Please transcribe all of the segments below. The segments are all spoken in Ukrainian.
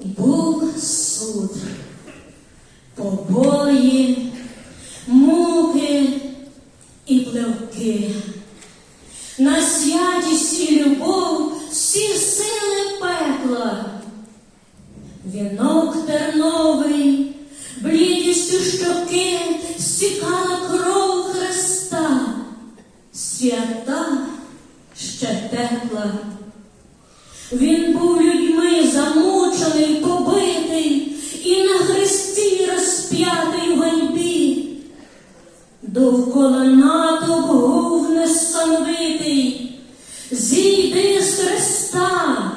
Був суд, побої, муки і пливки. На святість і любов всі сили пекла. Вінок терновий, блідістю щоки стікала кров Христа, свята ще тепла. Він був людьми замучений, побитий і на хресті розп'ятий в ганьбі. Довкола натовп гув несамовитий, зійди з хреста,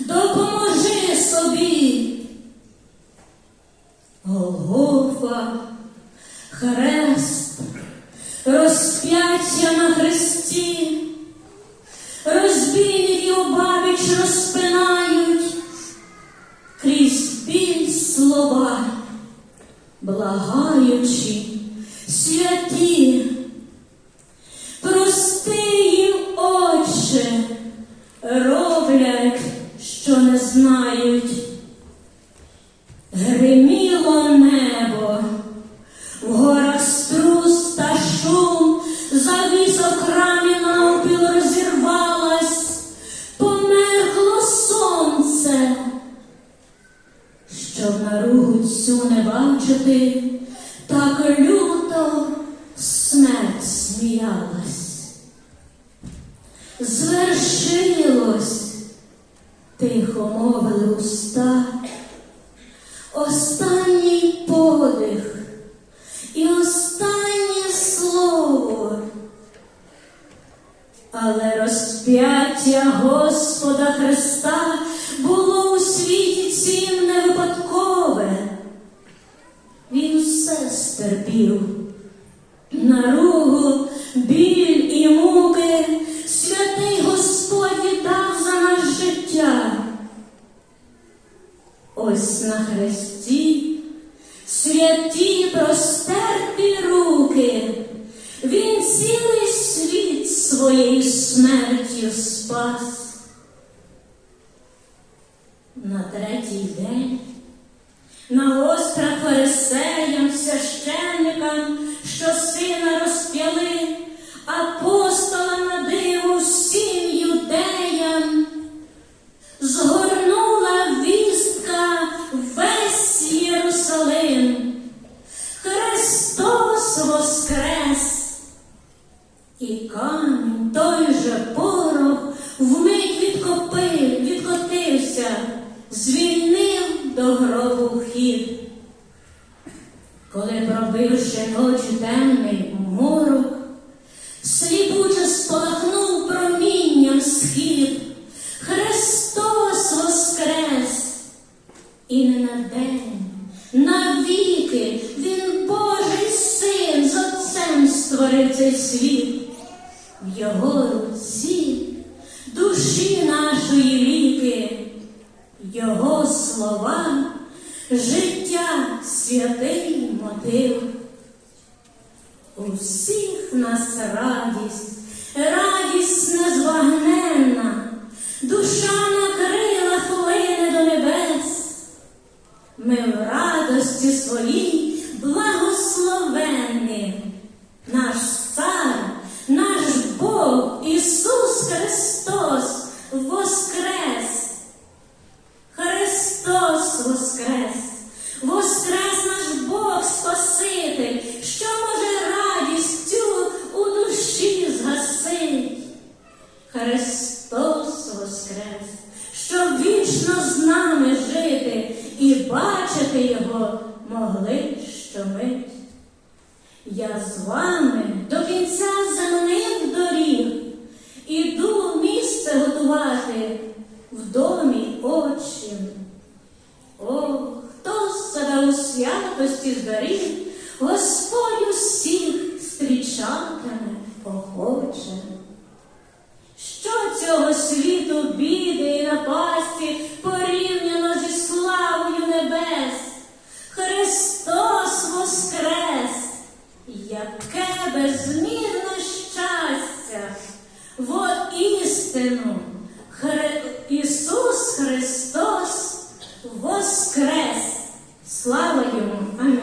допоможи собі. Голгофа, хрест, розп'яття на хресті, розбійники обабіч розпинають, слова, благаючи, святі, прости їм, Отче, роблять, що не знають. Гриміло небо, в горах струс та шум, завіса цю не бачити, так люто смерть сміялась. Звершилось, тихо мовили уста. Останній подих і останнє слово, але розп'яття Господа Христа стерпів, наругу, біль і муки, святий Господь віддав за наше життя. Ось на хресті святі простерті руки, він цілий світ своєю смертю спас. На третій день на острах фарисеям, священникам, що сина розп'яли, апостолам на диво всім юдеям згорнула вістка весь Єрусалим. Христос воскрес, і камінь той же порох вмить відкопив, відкотився, звільнив до гробу вхід. Коли пробивши ночі темний морок, сліпуче спалахнув промінням схід. Христос воскрес! І не на день, навіки Він Божий син з Отцем створив цей світ. В його руці душі нашої ліки, Його слова, життя, святий мотив. У всіх нас радість, радість незбагненна, душа на крилах лине до небес. Ми в радості своїй благословенні, наш цар, наш Бог Ісус Христос воскрес. Воскрес, воскрес наш Бог Спаситель, що може радістю у душі згасить. Христос воскрес, щоб вічно з нами жити і бачити Його могли щомить. Я з вами до кінця земних доріг, іду місце готувати в домі отчим. Святості зберіг, Господь усіх зустрічатиме охоче. Що цього світу біди і напасті порівняно зі славою небес? Христос воскрес! Яке безмірне щастя! Вот істину! Хри... Ісус Христос Слава йому! Амінь.